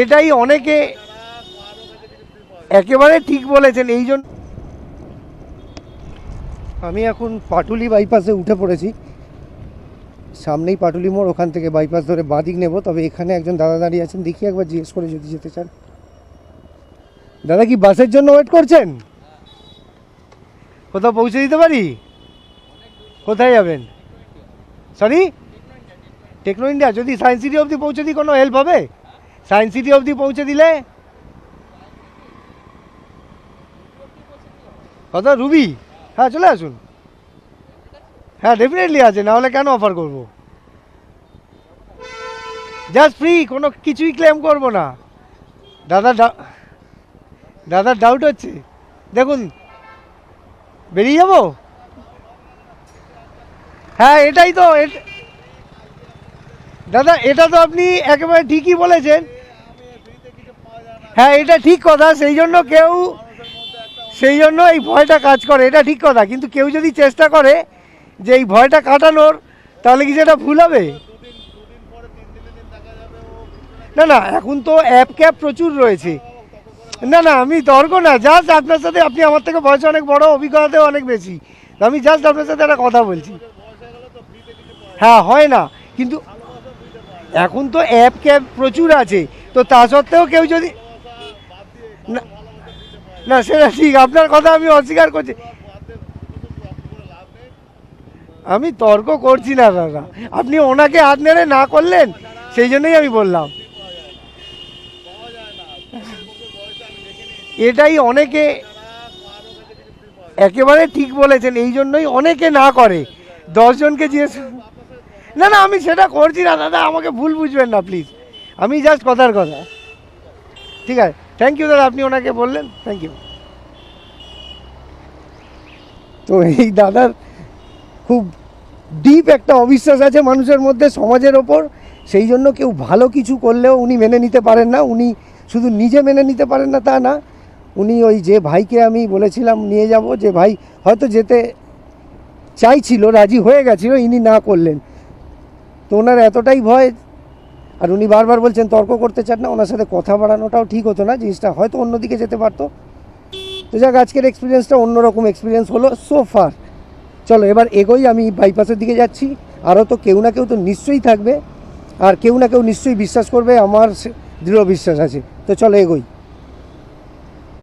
এটাই অনেকে একেবারে ঠিক বলেছেন, এই জন্য আমি এখন পাটুলি বাইপাসে উঠে পড়েছি। সামনেই পাটুলি মোড়, ওখান থেকে বাইপাস ধরে বাদিক নেব। তবে এখানে একজন দাদা দাঁড়িয়ে আছেন, দেখি একবার জিজ্ঞেস করে যদি যেতে চান। দাদা কি বাসের জন্য ওয়েট করছেন? কোথাও পৌঁছে দিতে পারি? কোথায় যাবেন? সরি? টেকনো ইন্ডিয়া যদি সায়েন্স সিটি অবধি পৌঁছে দিই, কোনো হেল্প হবে? সায়েন্স সিটি অবধি পৌঁছে দিলে? কত রুবি? হ্যাঁ চলে আসুন। হ্যাঁ ডেফিনেটলি আছে নাহলে কেন অফার করব? জাস্ট ফ্রি কোনো কিছুই ক্লেম করব না। দাদা দাদার ডাউট হচ্ছে। দেখুন, বেরিয়ে যাব? হ্যাঁ এটাই তো, এট- দাদা, এটা তো আপনি একেবারে ঠিকই বলেছেন। হ্যাঁ এটা ঠিক কথা, সেই জন্য কেউ সেই জন্য এই ভয়টা কাজ করে, এটা ঠিক কথা। কিন্তু কেউ যদি চেষ্টা করে যে এই ভয়টা কাটানোর, তাহলে কি সেটা ভুল হবে? না না, এখন তো অ্যাপ ক্যাপ প্রচুর রয়েছে। না না, আমি তর্ক না জাস্ট আপনার সাথে আপনি আমার থেকে বয়সে অনেক বড়, অভিজ্ঞতাতেও অনেক বেশি। আমি জাস্ট আপনার সাথে একটা কথা বলছি। হ্যাঁ হয় না। কিন্তু এখন তো অ্যাপ ক্যাপ প্রচুর আছে, তো তা সত্ত্বেও কেউ যদি না না, সেটা ঠিক, আপনার কথা আমি অস্বীকার করছি। আমি তর্ক করছি না, দাদা। আপনি ওনাকে হাত নেড়ে না করলেন, সেই জন্যই আমি বললাম। এটাই অনেকে একেবারে ঠিক বলেছেন, এই জন্যই অনেকে না করে। দশজনকে জিজ্ঞেস না না, আমি সেটা করছি না, দাদা, আমাকে ভুল বুঝবেন না প্লিজ আমি জাস্ট কথার কথা। ঠিক আছে? থ্যাংক ইউ দাদা, আপনি ওনাকে বললেন থ্যাংক ইউ তো এই দাদার খুব ডিপ একটা অবিশ্বাস আছে মানুষের মধ্যে, সমাজের ওপর। সেই জন্য কেউ ভালো কিছু করলেও উনি মেনে নিতে পারেন না। উনি শুধু নিজে মেনে নিতে পারেন না, তা না। উনি ওই যে ভাইকে আমি বলেছিলাম নিয়ে যাব, যে ভাই হয়তো যেতে চাইছিল, রাজি হয়ে গেছিল, ইনি না করলেন। তো ওনার এতটাই ভয়, আর উনি বারবার বলছেন তর্ক করতে চান না, ওনার সাথে কথা বাড়ানোটাও ঠিক হতো না, জিনিসটা হয়তো অন্যদিকে যেতে পারতো। তো যাক, আজকের এক্সপিরিয়েন্সটা অন্যরকম এক্সপিরিয়েন্স হলো সো ফার চলো, এবার এগোই, আমি বাইপাসের দিকে যাচ্ছি। আরও তো কেউ না কেউ তো নিশ্চয়ই থাকবে, আর কেউ না কেউ নিশ্চয়ই বিশ্বাস করবে, আমার দৃঢ় বিশ্বাস আছে। তো চলো, এগোই।